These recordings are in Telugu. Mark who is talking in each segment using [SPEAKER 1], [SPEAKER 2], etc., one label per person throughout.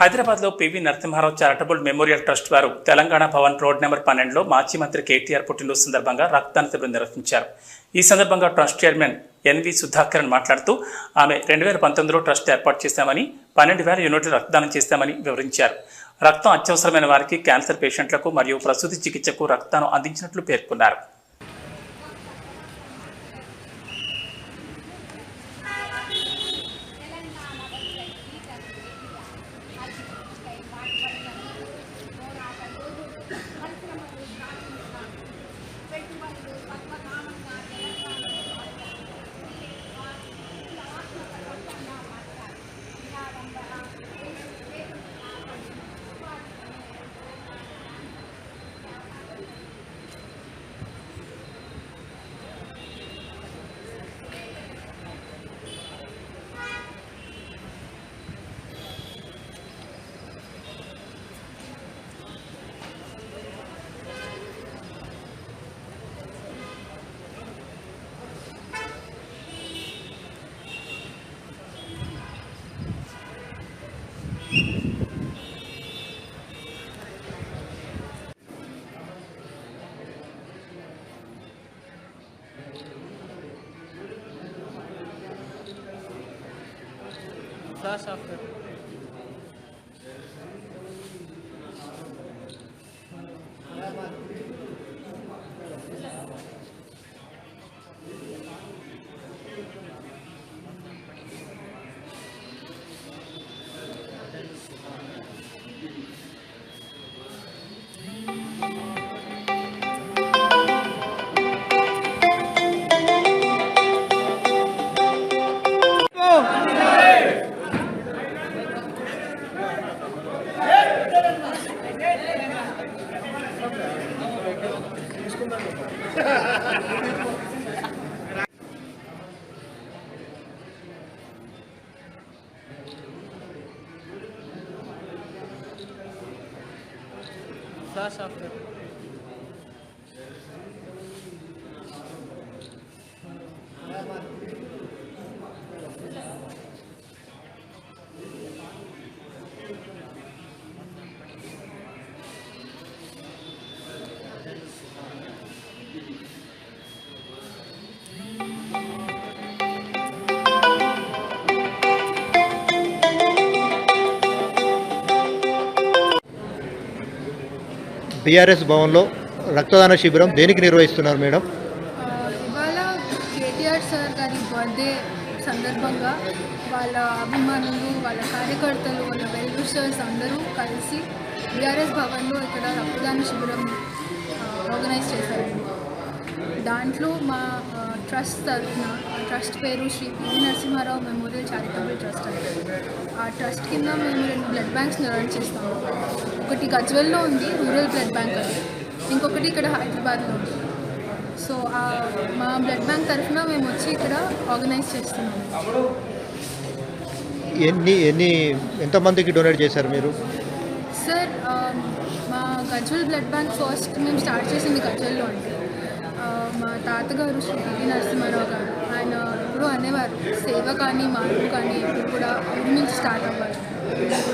[SPEAKER 1] హైదరాబాద్లో P V Narasimha Rao charitable memorial trust వారు తెలంగాణ భవన్ రోడ్ నెంబర్ పన్నెండులో మాజీ మంత్రి కేటీఆర్ పుట్టినరోజు సందర్భంగా రక్తదాన శిబిరం నిర్వహించారు. ఈ సందర్భంగా ట్రస్ట్ చైర్మన్ ఎన్వి సుధాకరన్ మాట్లాడుతూ ఆమె రెండు వేల పంతొమ్మిదిలో ట్రస్ట్ ఏర్పాటు చేశామని పన్నెండు వేల యూనిట్లు రక్తదానం చేశామని వివరించారు. రక్తం అత్యవసరమైన వారికి క్యాన్సర్ పేషెంట్లకు మరియు ప్రసూతి చికిత్సకు రక్తాన్ని అందించినట్లు పేర్కొన్నారు.
[SPEAKER 2] quizás hacer Flash attı.
[SPEAKER 3] BRS భవన్లో రక్తదాన శిబిరం దేనికి నిర్వహిస్తున్నారు మేడం?
[SPEAKER 4] ఇవాళ కేటీఆర్ సార్ గారి బర్త్డే సందర్భంగా వాళ్ళ అభిమానులు వాళ్ళ కార్యకర్తలు వాళ్ళ వెల్విషర్స్ అందరూ కలిసి బీఆర్ఎస్ భవన్లో ఇక్కడ రక్తదాన శిబిరం ఆర్గనైజ్ చేశారండి దాంట్లో మా ట్రస్ట్ తరఫున ఆ ట్రస్ట్ పేరు Shri P V Narasimha Rao memorial charitable trust అండి ఆ ట్రస్ట్ కింద మేము రెండు బ్లడ్ బ్యాంక్స్ రన్ చేస్తాము. ఒకటి గజ్వెల్లో ఉంది రూరల్ బ్లడ్ బ్యాంక్ అది ఇంకొకటి ఇక్కడ హైదరాబాద్లో ఉంది. సో మా బ్లడ్ బ్యాంక్ తరఫున మేము వచ్చి ఇక్కడ ఆర్గనైజ్ చేస్తున్నాము
[SPEAKER 3] ఎన్ని ఎన్ని ఎంతమందికి డొనేట్ చేశారు మీరు?
[SPEAKER 4] సార్ మా గజ్వల్ బ్లడ్ బ్యాంక్ ఫస్ట్ మేము స్టార్ట్ చేసింది గజ్వల్లో ఆ, మా తాతగారు శ్రీ నరసింహారావు గారు. ఆయన ఎప్పుడూ అనేవారు సేవ కానీ మార్పు కానీ ఎప్పుడు కూడా ఊరి నుంచి స్టార్ట్ అవ్వాలి.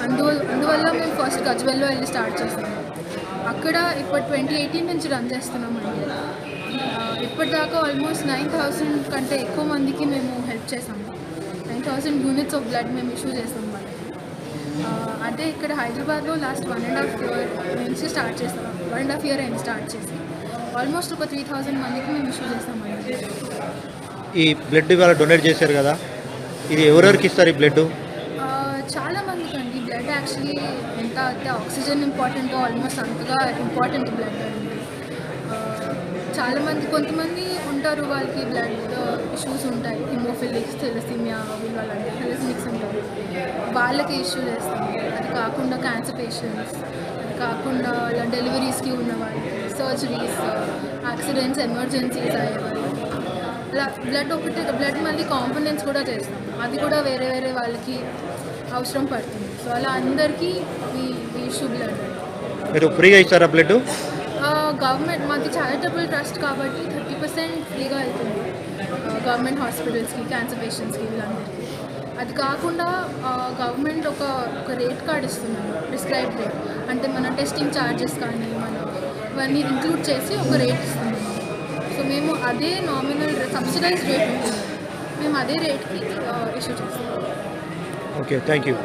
[SPEAKER 4] అందువల్ల అందువల్ల మేము ఫస్ట్ గజ్వెల్లో వెళ్ళి స్టార్ట్ చేసాము. అక్కడ ఇప్పుడు ట్వంటీ ఎయిటీన్ నుంచి రన్ చేస్తున్నామండి. ఇప్పటిదాకా ఆల్మోస్ట్ నైన్ థౌసండ్ కంటే ఎక్కువ మందికి మేము హెల్ప్ చేసాము. Nine thousand units of blood మేము ఇష్యూ చేసాం వాళ్ళకి. అంటే ఇక్కడ హైదరాబాద్లో last one and half year నుంచి స్టార్ట్ చేస్తాం వన్ అండ్ హాఫ్ ఇయర్ అయింది స్టార్ట్ చేసి. ఆల్మోస్ట్ ఒక త్రీ థౌసండ్ మందికి మేము ఇష్యూ చేస్తామండి
[SPEAKER 3] ఈ బ్లడ్ ఇవాళ డొనేట్ చేశారు కదా? ఇది ఎవరెవరికి ఇస్తారు ఈ బ్లడ్
[SPEAKER 4] బ్లడ్ యాక్చువల్లీ ఎంత అయితే ఆక్సిజన్ ఇంపార్టెంటో ఆల్మోస్ట్ అంతగా ఇంపార్టెంట్ బ్లడ్ అండి. Uh, చాలామంది కొంతమంది ఉంటారు వాళ్ళకి బ్లడ్ ఇష్యూస్ ఉంటాయి. హిమోఫిలిక్స్ తెలసీమియా వీళ్ళు వాళ్ళంటే తెలసిమిక్స్ ఉంటారు వాళ్ళకి ఇష్యూ చేస్తాం. అది కాకుండా క్యాన్సర్ పేషెంట్స్ అది కాకుండా ఇలా డెలివరీస్కి ఉన్న వాళ్ళకి సర్జరీస్ యాక్సిడెంట్స్ ఎమర్జెన్సీస్ అయ్యే వాళ్ళకి అలా బ్లడ్ ఒకటే బ్లడ్ మళ్ళీ కాంపోనెంట్స్ కూడా చేస్తాం. అది కూడా వేరే వేరే వాళ్ళకి అవసరం పడుతుంది. సో అలా అందరికీ ఇష్యూ బ్లడ్
[SPEAKER 3] మీరు ఫ్రీగా ఇస్తారా బ్లడ్?
[SPEAKER 4] గవర్నమెంట్ మాది చారిటబుల్ ట్రస్ట్ కాబట్టి థర్టీ పర్సెంట్ ఫ్రీగా వెళ్తుంది. గవర్నమెంట్ హాస్పిటల్స్కి క్యాన్సర్ పేషెంట్స్కి వీళ్ళందరికీ. అది కాకుండా గవర్నమెంట్ ఒక ఒక రేట్ కార్డ్ ఇస్తున్నారు ప్రిస్క్రైబ్ రేట్ అంటే మన టెస్టింగ్ ఛార్జెస్ కానీ మన ఇవన్నీ ఇంక్లూడ్ చేసి ఒక రేట్ ఇస్తున్నారు. సో మేము అదే నామినల్ సబ్సిడైజ్ రేట్ ఉంటుంది. మేము అదే రేట్కి ఇష్యూ చేస్తాం.
[SPEAKER 3] Okay thank you